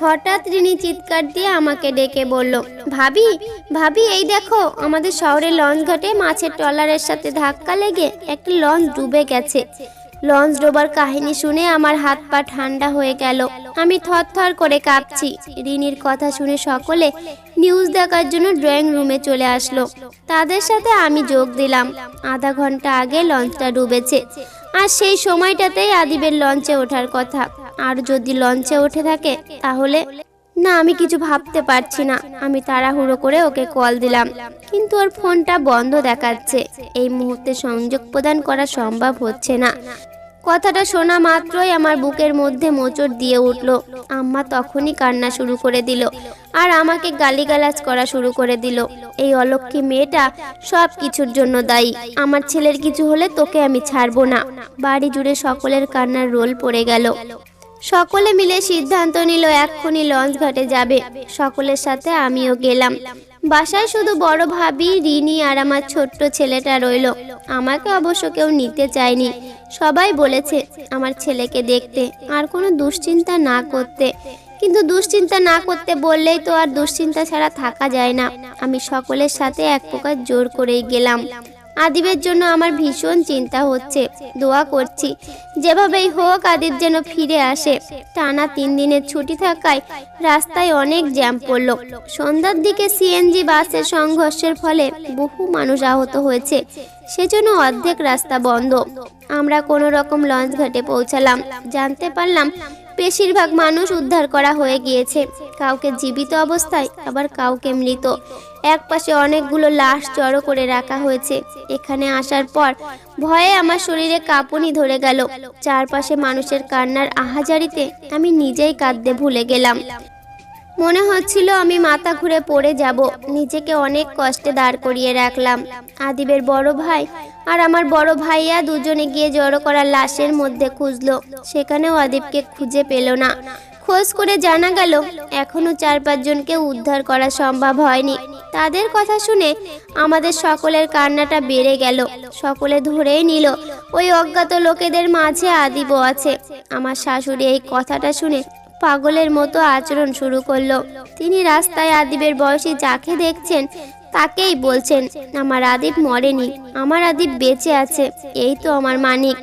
হঠাৎ রিনি চিৎকার দিয়ে আমাকে ডেকে বলল, ভাবি ভাবি, এই দেখো, আমাদের শহরের লঞ্চ ঘাটে মাছের ট্রলারের সাথে ধাক্কা লেগে একটা লঞ্চ ডুবে গেছে। লঞ্চ ডোবার কাহিনী শুনে আমার হাত পা ঠান্ডা হয়ে গেল। আমি থরথর করে কাঁপছি। রিনির কথা শুনে সকলে নিউজ দেখার জন্য ড্রয়িং রুমে চলে আসলো। তাদের সাথে আমি যোগ দিলাম। আধা ঘণ্টা আগে লঞ্চটা ডুবেছে। আর সেই সময়টাতেই আদিবের লঞ্চে ওঠার কথা। আর যদি লঞ্চে উঠে থাকে, তাহলে না, আমি কিছু ভাবতে পারছি না। আমি তাড়াহুড়ো করে ওকে কল দিলাম। কিন্তু ওর ফোনটা বন্ধ দেখাচ্ছে। এই মুহূর্তে সংযোগ প্রদান করা সম্ভব হচ্ছে না। কথাটা শোনা মাত্রই আমার বুকের মধ্যে মোচড় দিয়ে উঠল। আম্মা তখনই কান্না শুরু করে দিল আর আমাকে গালিগালাজ করা শুরু করে দিল। এই অলক্ষী মেয়েটা সব কিছুর জন্য দায়ী। আমার ছেলের কিছু হলে তোকে আমি ছাড়বো না। বাড়ি জুড়ে সকলের কান্নার রোল পড়ে গেল। সকলে মিলে সিদ্ধান্ত নিল এক্ষুনি লঞ্চ ঘাটে যাবে। সকলের সাথে আমিও গেলাম। বাসায় শুধু বড় ভাবি, রিনি আর আমার ছোট্ট ছেলেটা রইল। আমাকে অবশ্য কেউ নিতে চায়নি। সবাই বলেছে আমার ছেলেকে দেখতে, আর কোনো দুশ্চিন্তা না করতে। কিন্তু দুশ্চিন্তা না করতে বললেই তো আর দুশ্চিন্তা ছাড়া থাকা যায় না। আমি সকলের সাথে এক প্রকার জোর করেই গেলাম। আদিবের জন্য আমার ভীষণ চিন্তা হচ্ছে, দোয়া করছি। যেভাবেই হোক আদিব যেন ফিরে আসে। টানা তিন দিনের ছুটি থাকায় রাস্তায় অনেক জ্যাম পড়ল। সন্ধ্যার দিকে সিএনজি বাসের সংঘর্ষের ফলে বহু মানুষ আহত হয়েছে। সেজন্য অর্ধেক রাস্তা বন্ধ। আমরা কোনো রকম লঞ্চ ঘাটে পৌঁছালাম। জানতে পারলাম বেশিরভাগ মানুষ উদ্ধার করা হয়ে গিয়েছে। কাউকে জীবিত অবস্থায়, আবার কাউকে মৃত। এক পাশে অনেকগুলো লাশ জড়ো করে রাখা হয়েছে। এখানে আসার পর ভয়ে আমার শরীরে কাঁপুনি ধরে গেল। চারপাশে মানুষের কান্নার আহাজারিতে আমি নিজেই কাঁদতে ভুলে গেলাম। মনে হচ্ছিল আমি মাথা ঘুরে পড়ে যাব। নিজেকে অনেক কষ্টে দাঁড় করিয়ে রাখলাম। আদিবের বড় ভাই আর আমার বড় ভাইয়া দুজনে গিয়ে জড়ো করা লাশের মধ্যে খুঁজলো। সেখানেও আদিবকে খুঁজে পেল না। খোঁজ করে জানা গেল এখনও চার পাঁচজনকে উদ্ধার করা সম্ভব হয়নি। তাদের কথা শুনে আমাদের সকলের কান্নাটা বেড়ে গেল। সকলে ধরেই নিল, ওই অজ্ঞাত লোকেদের মাঝে আদিবও আছে। আমার শাশুড়ি এই কথাটা শুনে পাগলের মতো আচরণ শুরু করল। তিনি রাস্তায় আদিবের বয়সী যাকে দেখছেন তাকেই বলছেন, আমার আদিব মরেনি, আমার আদিব বেঁচে আছে, এই তো আমার মানিক।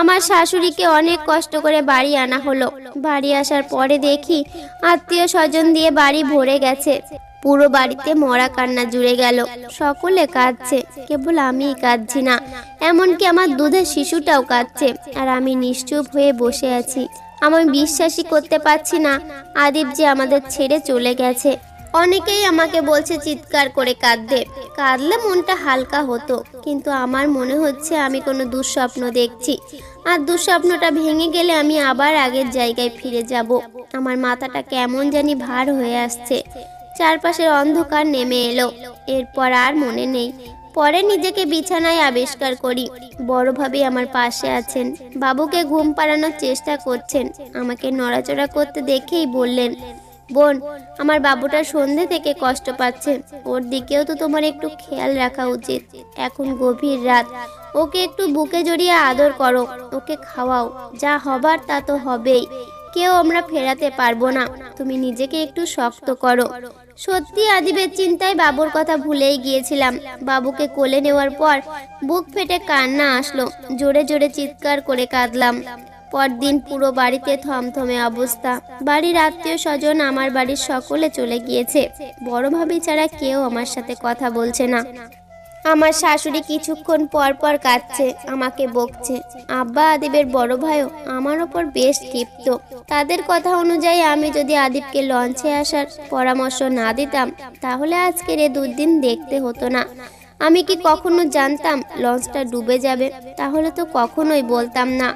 আমার শাশুড়িকে অনেক কষ্ট করে বাড়ি আনা হলো। বাড়ি আসার পরে দেখি আত্মীয় স্বজন দিয়ে বাড়ি ভরে গেছে। পুরো বাড়িতে মরা কান্না জুড়ে গেল। সকলে কাঁদছে, কেবল আমিই কাঁদছি না। এমনকি আমার দুধের শিশুটাও কাঁদছে, আর আমি নিশ্চুপ হয়ে বসে আছি। আমি বিশ্বাসই করতে পারছি না, আদিব যে আমাদের ছেড়ে চলে গেছে। অনেকেই আমাকে বলছে চিৎকার করে কাঁদতে কাঁদলে মনটা হালকা হতো, কিন্তু আমার মনে হচ্ছে আমি কোনো দুঃস্বপ্ন দেখছি। আর দুঃস্বপ্নটা ভেঙে গেলে আমি আবার আগের জায়গায় ফিরে যাব। আমার মাথাটা কেমন জানি ভার হয়ে আসছে। চারপাশের অন্ধকার নেমে এলো। এরপর আর মনে নেই। পরে নিজেকে বিছানায় আবিষ্কার করি। বড় ভাবি আমার পাশে আছেন। বাবুকে ঘুম পাড়ানোর চেষ্টা করছেন। আমাকে নড়াচড়া করতে দেখেই বললেন বোন, আমার বাবুটা সন্ধে থেকে কষ্ট পাচ্ছে। ওর দিকেও তো তোমার একটু খেয়াল রাখা উচিত। এখন গভীর রাত। ওকে একটু বুকে জড়িয়ে আদর করো। ওকে খাওয়াও। যা হবার তা তো হবেই। কেউ আমরা ফেরাতে পারব না। তুমি নিজেকে একটু শক্ত করো। সত্যি আদিবের চিন্তায় বাবুর কথা ভুলেই গিয়েছিলাম। বাবুকে কোলে নেওয়ার পর বুক ফেটে কান্না আসলো। জোরে জোরে চিৎকার করে কাঁদলাম। পরদিন পুরো বাড়িতে থমথমে অবস্থা। বাড়ির আত্মীয় স্বজন আমার বাড়ির সকলে চলে গিয়েছে। বড় ভাবি ছাড়া কেউ আমার সাথে কথা বলছে না। আমার শাশুড়ি কিছুক্ষণ পর পর কাঁদছে, আমাকে বকছে। আব্বা আদিবের বড় ভাইও আমার ওপর বেশ ক্ষিপ্ত তাদের কথা অনুযায়ী আমি যদি আদিবকে লঞ্চে আসার পরামর্শ না দিতাম, তাহলে আজকের এ দুদিন দেখতে হতো না। আমি কি কখনো জানতাম লঞ্চটা ডুবে যাবে? তাহলে তো কখনোই বলতাম না।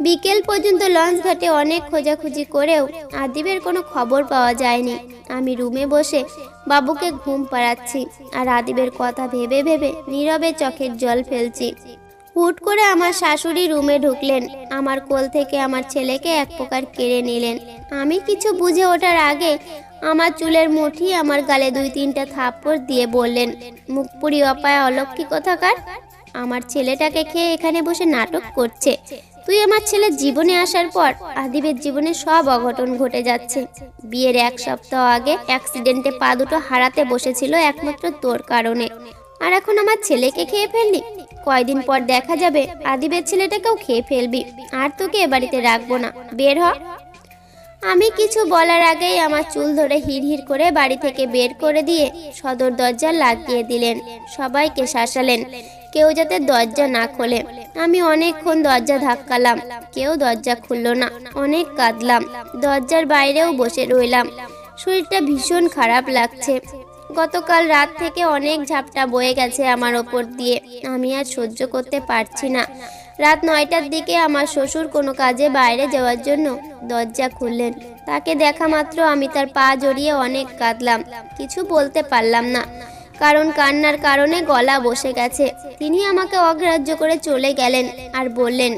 বিকেল পর্যন্ত লঞ্চ ঘাটে অনেক খোঁজাখুঁজি করেও আদিবের কোনো খবর পাওয়া যায়নি। আমি রুমে বসে বাবুকে ঘুম পাড়াচ্ছি আর আদিবের কথা ভেবে ভেবে নীরবে চোখের জল ফেলছি। হুট করে আমার শাশুড়ি রুমে ঢুকলেন। আমার কোল থেকে আমার ছেলেকে এক প্রকার কেড়ে নিলেন। আমি কিছু বুঝে ওঠার আগে আমার চুলের মুঠি আমার গালে দুই তিনটা থাপ্পড় দিয়ে বললেন মুখপুরি অপায় অলক্ষী কোথাকার? আমার ছেলেটাকে খেয়ে এখানে বসে নাটক করছে। তুই আমার ছেলের জীবনে আসার পর আদিবের জীবনে সব অঘটন ঘটে যাচ্ছে। বিয়ের এক সপ্তাহ আগে অ্যাক্সিডেন্টে পা দুটো হারাতে বসেছিল একমাত্র তোর কারণে। আর এখন আমার ছেলেকে খেয়ে ফেললি? কয়দিন পর দেখা যাবে আদিবের ছেলেটাকেও খেয়ে ফেলবি। আর তোকে এ বাড়িতে রাখব না। বের হ। আমি কিছু বলার আগেই আমার চুল ধরে হিড়হিড় করে বাড়ি থেকে বের করে দিয়ে সদর দরজা লাগিয়ে দিলেন। সবাইকে শাসালেন। কেউ যাতে দরজা না খোলে। আমি অনেকক্ষণ দরজা ধাক্কালাম। কেউ দরজা খুললো না। অনেক কাঁদলাম। দরজার বাইরেও বসে রইলাম। শরীরটা ভীষণ খারাপ লাগছে। গতকাল রাত থেকে অনেক ঝাপটা বয়ে গেছে আমার ওপর দিয়ে। আমি আর সহ্য করতে পারছি না। রাত নয়টার দিকে আমার শ্বশুর কোনো কাজে বাইরে যাওয়ার জন্য দরজা খুললেন। তাকে দেখা মাত্র আমি তার পা জড়িয়ে অনেক কাঁদলাম। কিছু বলতে পারলাম না। কারণ কান্নার কারণে গলা বসে গেছে। তিনি আমাকে অগ্রাহ্য করে চলে গেলেন আর বললেন,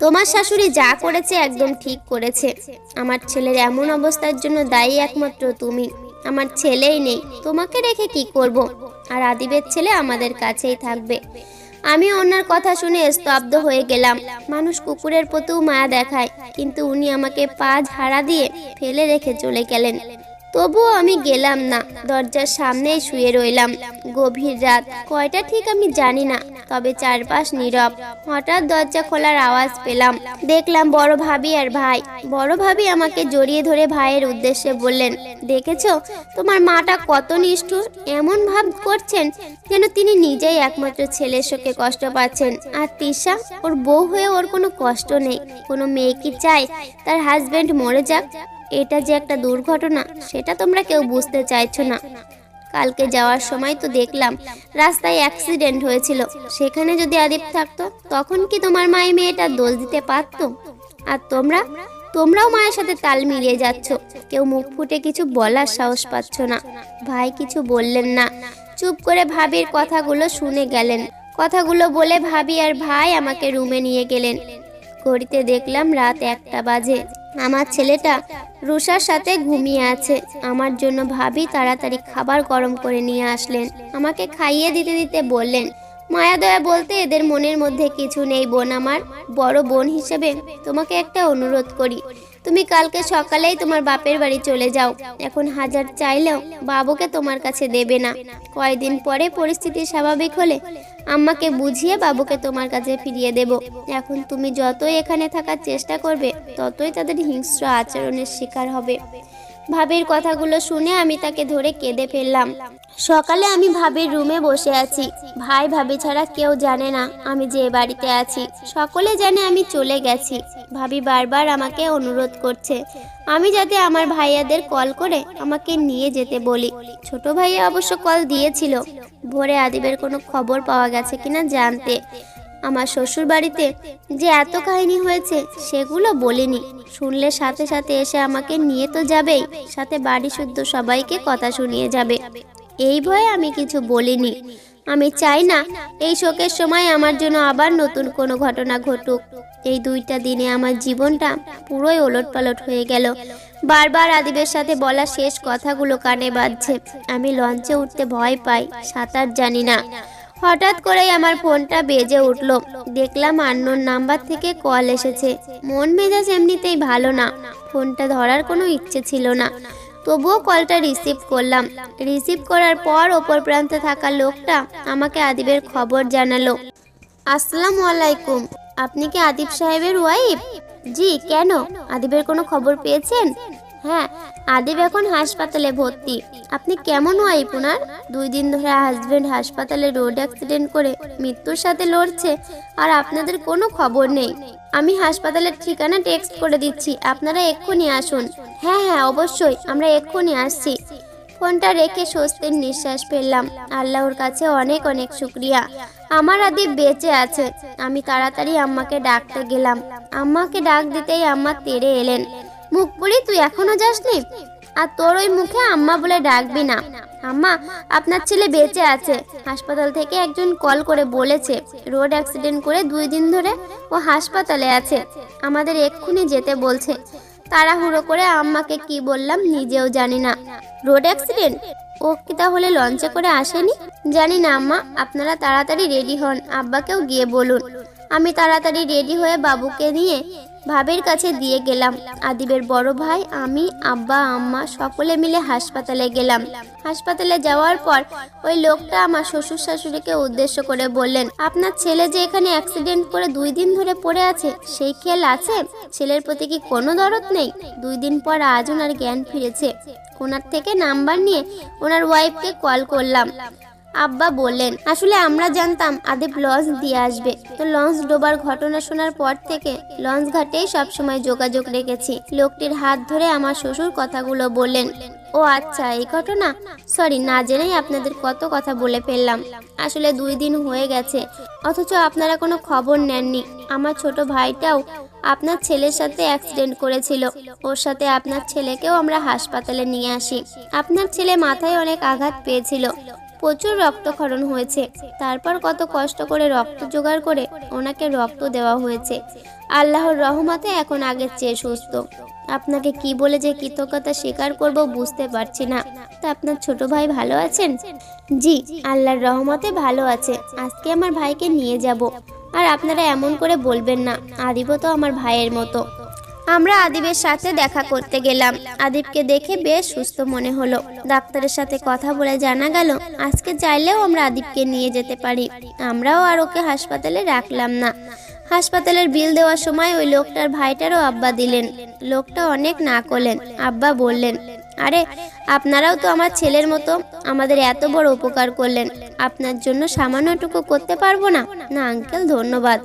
তোমার শাশুড়ি যা করেছে একদম ঠিক করেছে। আমার ছেলের এমন অবস্থার জন্য দায়ী একমাত্র তুমি। আমার ছেলেই নেই, তোমাকে রেখে কি করব? আর আদিবের ছেলে আমাদের কাছেই থাকবে। আমি ওনার কথা শুনে স্তব্ধ হয়ে গেলাম। মানুষ কুকুরের প্রতিও মায়া দেখায়, কিন্তু উনি আমাকে পা ঝাড়া দিয়ে ফেলে রেখে চলে গেলেন। তবুও আমি গেলাম না। দরজার সামনেই শুয়ে রইলাম। গভীর রাত। কয়টা ঠিক আমি জানি না, তবে চারপাশ নীরব। হঠাৎ দরজা খোলার আওয়াজ পেলাম। দেখলাম বড় ভাবি আর ভাই। বড় ভাবি আমাকে জড়িয়ে ধরে ভাইয়ের উদ্দেশ্যে বললেন, দেখেছ? তোমার মাটা কত নিষ্ঠুর। এমন ভাব করছেন যেন তিনি নিজেই একমাত্র ছেলের শোকে কষ্ট পাচ্ছেন। আর তিশা, ওর বউ হয়ে ওর কোনো কষ্ট নেই। কোনো মেয়ে কি চায়? তার হাজবেন্ড মরে যাক। এটা যে একটা দুর্ঘটনা, সেটা তোমরা কেউ বুঝতে চাইছো না। কালকে যাওয়ার সময় তো দেখলাম, রাস্তায় অ্যাক্সিডেন্ট হয়েছিল। সেখানে যদি আদিপ থাকতো, তখন কি তোমার মায়ের মেয়েটা দোষ দিতে পারতো? আর তোমরা? তোমরাও মায়ের সাথে তাল মিলিয়ে যাচ্ছ। কেউ মুখ ফুটে কিছু বলার সাহস পাচ্ছ না। ভাই কিছু বললেন না। চুপ করে ভাবির কথাগুলো শুনে গেলেন। কথাগুলো বলে ভাবি আর ভাই আমাকে রুমে নিয়ে গেলেন। ঘড়িতে দেখলাম রাত একটা বাজে। আমার ছেলেটা রুষার সাথে ঘুমিয়ে আছে। আমার জন্য ভাবি তাড়াতাড়ি খাবার গরম করে নিয়ে আসলেন। আমাকে খাইয়ে দিতে দিতে বললেন, মায়া দয়া বলতে এদের মনের মধ্যে কিছু নেই বোন আমার। বড় বোন হিসেবে তোমাকে একটা অনুরোধ করি। তুমি কালকে সকালেই তোমার বাপের বাড়ি চলে যাও। এখন হাজার চাইলেও বাবুকে তোমার কাছে দেবে না। কয়দিন পরে পরিস্থিতি স্বাভাবিক হলে আম্মাকে বুঝিয়ে বাবুকে তোমার কাছে ফিরিয়ে দেব। এখন তুমি যতই এখানে থাকার চেষ্টা করবে, ততই তাদের হিংস্র আচরণের শিকার হবে। ভাবির কথাগুলো শুনে আমি তাকে ধরে কেঁদে ফেললাম। সকালে আমি ভাবির রুমে বসে আছি। ভাই ভাবি ছাড়া কেউ জানে না আমি যে বাড়িতে আছি। সকলে জানে আমি চলে গেছি। ভাবি বারবার আমাকে অনুরোধ করছে, আমি যাতে আমার ভাইয়াদের কল করে আমাকে নিয়ে যেতে বলি। ছোট ভাইয়া অবশ্য কল দিয়েছিল। ভোরে আদিবের কোনো খবর পাওয়া গেছে কিনা জানতে। আমার শ্বশুর বাড়িতে যে এত কাহিনী হয়েছে সেগুলো বলিনি। শুনলে সাথে সাথে এসে আমাকে নিয়ে তো যাবেই, সাথে বাড়ি শুদ্ধ সবাইকে কথা শুনিয়ে যাবে। এই ভয়ে আমি কিছু বলিনি। আমি চাই না এই শোকের সময় আমার জন্য আবার নতুন কোনো ঘটনা ঘটুক। এই দুইটা দিনে আমার জীবনটা পুরোই ওলটপালট হয়ে গেল। বারবার আদিবের সাথে বলা শেষ কথাগুলো কানে বাজছে। আমি লঞ্চে উঠতে ভয় পাই, সাঁতার জানি না। হঠাৎ করেই আমার ফোনটা বেজে উঠল। দেখলাম আন্নোর নাম্বার থেকে কল এসেছে। মন মেজাজ এমনিতেই ভালো না। ফোনটা ধরার কোনো ইচ্ছে ছিল না। তবুও কলটা রিসিভ করলাম। রিসিভ করার পর ওপর প্রান্তে থাকা লোকটা আমাকে আদিবের খবর জানালো। আসসালামু আলাইকুম। আপনি কি আদিব সাহেবের ওয়াইফ জি, কেন? আদিবের কোনো খবর পেয়েছেন? হ্যাঁ আদিব এখন হাসপাতালে ভর্তি। আপনি কেমন ওয়াইফ ওনার? দুই দিন ধরে হাজবেন্ড হাসপাতালে রোড অ্যাক্সিডেন্ট করে মৃত্যুর সাথে লড়ছে আর আপনাদের কোনো খবর নেই। আমি হাসপাতালের ঠিকানা টেক্সট করে দিচ্ছি, আপনারা এক্ষুনি আসুন। হ্যাঁ হ্যাঁ অবশ্যই, আমরা এক্ষুনি আসছি। ফোনটা রেখে স্বস্তির নিঃশ্বাস ফেললাম। আল্লাহর কাছে অনেক অনেক শুক্রিয়া। আমার আদিব বেঁচে আছে। আমি তাড়াতাড়ি আম্মাকে ডাকতে গেলাম। আম্মাকে ডাক দিতেই আম্মা তেড়ে এলেন। মুখ পুরি তুই এখনও যাসনি? আর তোর ওই মুখে আম্মা বলে ডাকবি না। আম্মা, আপনার ছেলে বেঁচে আছে। হাসপাতাল থেকে একজন কল করে বলেছে, রোড অ্যাক্সিডেন্ট করে দুই দিন ধরে ও হাসপাতালে আছে। আমাদের এক্ষুনি যেতে বলছে। তাড়াহুড়ো করে আম্মাকে কি বললাম নিজেও জানি না। Road accident? ও কি তাহলে লঞ্চে করে আসেনি? জানি না আম্মা, আপনারা তাড়াতাড়ি রেডি হন, আব্বাকেও গিয়ে বলুন। আমি তাড়াতাড়ি রেডি হয়ে বাবুকে নিয়ে ভাবের কাছে দিয়ে গেলাম। আদিবের বড় ভাই, আমি, আব্বা, আম্মা সকলে মিলে হাসপাতালে গেলাম। হাসপাতালে যাওয়ার পর ওই লোকটা আমার শ্বশুর শাশুড়িকে উদ্দেশ্য করে বললেন, আপনার ছেলে যে এখানে অ্যাক্সিডেন্ট করে দুই দিন ধরে পড়ে আছে সেই খেয়াল আছে? ছেলের প্রতি কি কোনো দরদ নেই? দুই দিন পর আজ ওনার জ্ঞান ফিরেছে। ওনার থেকে নাম্বার নিয়ে ওনার ওয়াইফকে কল করলাম। আব্বা বললেন, আসলে আমরা জানতাম আদিব লঞ্চ দিয়ে আসবে। তো লঞ্চ ডোবার ঘটনা শোনার পর থেকে লঞ্চ ঘাটেই সবসময় যোগাযোগ রেখেছি। লোকটির হাত ধরে আমার শ্বশুর কথাগুলো বললেন, ও আচ্ছা এই ঘটনা? সরি, না জেনেই আপনাদের কত কথা বলে ফেললাম। আসলে দুই দিন হয়ে গেছে, অথচ আপনারা কোনো খবর নেননি। আমার ছোট ভাইটাও আপনার ছেলের সাথে অ্যাক্সিডেন্ট করেছিল। ওর সাথে আপনার ছেলেকেও আমরা হাসপাতালে নিয়ে আসি। আপনার ছেলে মাথায় অনেক আঘাত পেয়েছিল। প্রচুর রক্তক্ষরণ হয়েছে। তারপর কত কষ্ট করে রক্ত জোগাড় করে ওনাকে রক্ত দেওয়া হয়েছে। আল্লাহর রহমতে এখন আগের চেয়ে সুস্থ। আপনাকে কি বলে যে কৃতজ্ঞতা স্বীকার করব বুঝতে পারছি না। তা আপনার ছোট ভাই ভালো আছেন? জি, আল্লাহর রহমতে ভালো আছে। আজকে আমার ভাইকে নিয়ে যাব। আর আপনারা এমন করে বলবেন না। আদিবও তো আমার ভাইয়ের মতো। আমরা আদিবের সাথে দেখা করতে গেলাম। আদিবকে দেখে বেশ সুস্থ মনে হলো। ডাক্তারের সাথে কথা বলে জানা গেল, আজকে চাইলেও আমরা আদিবকে নিয়ে যেতে পারি। আমরাও আর ওকে হাসপাতালে রাখলাম না। হাসপাতালের বিল দেওয়ার সময় ওই লোকটার ভাইটারও আব্বা দিলেন। লোকটা অনেক না করলেন। আব্বা বললেন, আরে, আপনারাও তো আমার ছেলের মতো আমাদের এত বড় উপকার করলেন। আপনার জন্য সামান্যটুকু করতে পারব না? না, আঙ্কেল, ধন্যবাদ।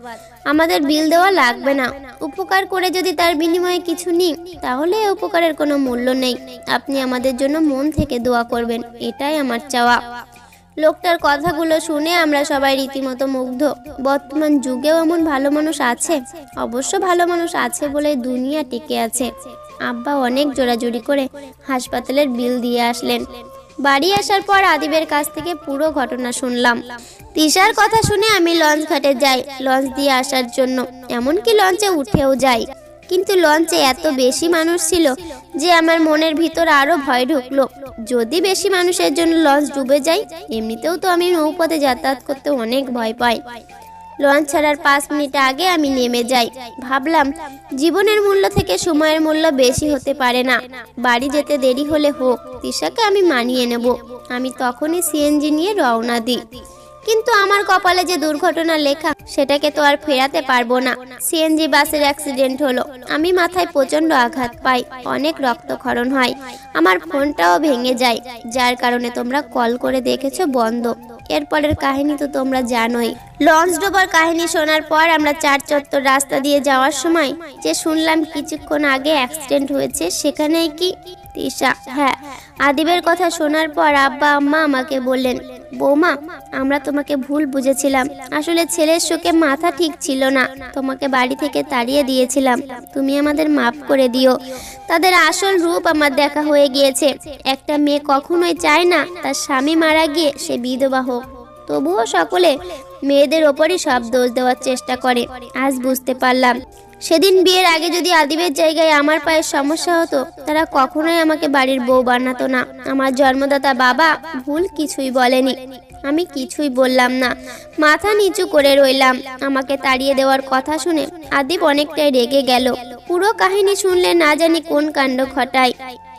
আমাদের বিল দেওয়া লাগবে না। উপকার করে যদি তার বিনিময়ে কিছু নিই, তাহলে উপকারের কোনো মূল্য নেই। আপনি আমাদের জন্য মন থেকে দোয়া করবেন, এটাই আমার চাওয়া। লোকটার কথাগুলো শুনে আমরা সবাই রীতিমতো মুগ্ধ। বর্তমান যুগেও এমন ভালো মানুষ আছে? অবশ্য ভালো মানুষ আছে বলে দুনিয়া টিকে আছে। আব্বা অনেক জোরাজুরি করে হাসপাতালের বিল দিয়ে আসলেন। বাড়ি আসার পর আদিবের কাছ থেকে পুরো ঘটনা শুনলাম। তিশার কথা শুনে আমি লঞ্চ ঘাটে যাই, লঞ্চ দিয়ে আসার জন্য। এমনকি লঞ্চে উঠেও যাই। কিন্তু লঞ্চে এত বেশি মানুষ ছিল যে আমার মনের ভিতর আরও ভয় ঢুকলো। যদি বেশি মানুষের জন্য লঞ্চ ডুবে যায়, এমনিতেও তো আমি নৌপথে যাতায়াত করতে অনেক ভয় পাই। লঞ্চ ছাড়ার পাঁচ মিনিট আগে আমি নেমে যাই। ভাবলাম, জীবনের মূল্য থেকে সময়ের মূল্য বেশি হতে পারে না। বাড়ি যেতে দেরি হলে হোক তিশাকে আমি মানিয়ে নেব। আমি তখনই সিএনজি নিয়ে রওনা দিই। কিন্তু আমার কপালে যে দুর্ঘটনা লেখা, সেটাকে তো আর ফেরাতে পারব না। সিএনজি বাসের অ্যাক্সিডেন্ট হলো। আমি মাথায় প্রচণ্ড আঘাত পাই, অনেক রক্তক্ষরণ হয়। আমার ফোনটাও ভেঙে যায়, যার কারণে তোমরা কল করে দেখেছ বন্ধ। এরপরের কাহিনী তো তোমরা জানোই। লঞ্চ ডোবার কাহিনী শোনার পর আমরা চার চত্বর রাস্তা দিয়ে যাওয়ার সময় যে শুনলাম কিছুক্ষণ আগে অ্যাক্সিডেন্ট হয়েছে, সেখানেই কি তিশা হ্যাঁ আদিবের কথা শোনার পর আব্বা আম্মা আমাকে বললেন, বৌমা, আমরা তোমাকে ভুল বুঝেছিলাম। আসলে ছেলের শোকে মাথা ঠিক ছিল না। তোমাকে বাড়ি থেকে তাড়িয়ে দিয়েছিলাম। তুমি আমাদের মাফ করে দিও। তাদের আসল রূপ আমার দেখা হয়ে গিয়েছে। একটা মেয়ে কখনোই চায় না তার স্বামী মারা গিয়ে সে বিধবা হোক। তবুও সকলে মেয়েদের ওপরই সব দোষ দেওয়ার চেষ্টা করে। আজ বুঝতে পারলাম সেদিন বিয়ের আগে যদি আদিবের জায়গায় আমার পায়ের সমস্যা হতো, তারা কখনোই আমাকে বাড়ির বউ বানাতো না। আমার জন্মদাতা বাবা ভুল কিছুই বলেনি। আমি কিছুই বললাম না। মাথা নিচু করে রইলাম। আমাকে তাড়িয়ে দেওয়ার কথা শুনে আদিব অনেকটাই রেগে গেল। পুরো কাহিনী শুনলে না জানি কোন কাণ্ড ঘটায়।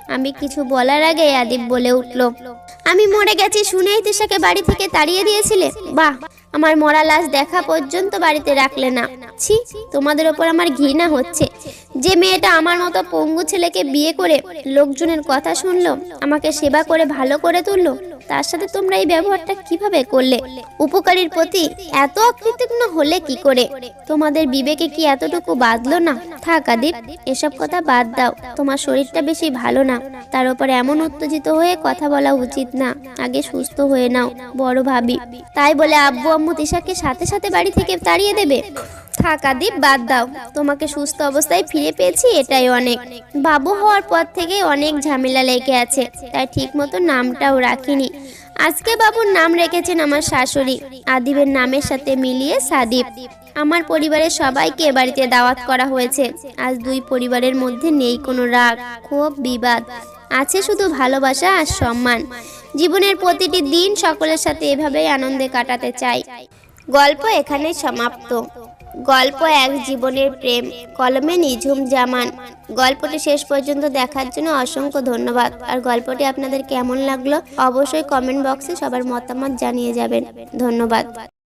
আমি কিছু বলার আগে আদিব বলে উঠল, আমি মরে গেছি শুনেই তিশাকে বাড়ি থেকে তাড়িয়ে দিয়েছিলে? বাহ! আমার মরা লাশ দেখা পর্যন্ত বাড়িতে রাখলে না। ছি, তোমাদের ওপর আমার ঘৃণা হচ্ছে। যে মেয়েটা আমার মতো পঙ্গু ছেলেকে বিয়ে করে লোকজনের কথা শুনলো, আমাকে সেবা করে ভালো করে তুললো তার সাথে তোমরা এই ব্যবহারটা কীভাবে করলে? উপকারীর প্রতি এত অকৃতজ্ঞ হলে কি করে? তোমাদের বিবেকে কি এতটুকু বাঁধলো না? থাক আদিপ এসব কথা বাদ দাও। তোমার শরীরটা বেশি ভালো না। তার উপর এমন উত্তেজিত হয়ে কথা বলা উচিত না। আগে সুস্থ হয়ে নাও, বড় ভাবি। তাই বলে আব্বু আম্মু তিশাকে সাথে সাথে বাড়ি থেকে তাড়িয়ে দেবে? থাক আদিপ বাদ দাও। তোমাকে সুস্থ অবস্থায় ফিরে পেয়েছি, এটাই অনেক। বাবু হওয়ার পর থেকে অনেক ঝামেলা লেগে আছে, তাই ঠিক মতো নামটাও রাখিনি। আজকে বাবুর নাম রেখেছেন আমার শাশুড়ি, আদিবের নামের সাথে মিলিয়ে সাদিপ আমার পরিবারের সবাইকে বাড়িতে দাওয়াত করা হয়েছে। আজ দুই পরিবারের মধ্যে নেই কোনো রাগ, ক্ষোভ, বিবাদ। আছে শুধু ভালোবাসা আর সম্মান। জীবনের প্রতিটি দিন সকলের সাথে এভাবেই আনন্দে কাটাতে চাই। গল্প এখানেই সমাপ্ত। গল্প এক জীবনের প্রেম। কলমে নিঝুম জামান। গল্পটি শেষ পর্যন্ত দেখার জন্য অসংখ্য ধন্যবাদ। আর গল্পটি আপনাদের কেমন লাগল, অবশ্যই কমেন্ট বক্সে সবার মতামত জানিয়ে যাবেন। ধন্যবাদ।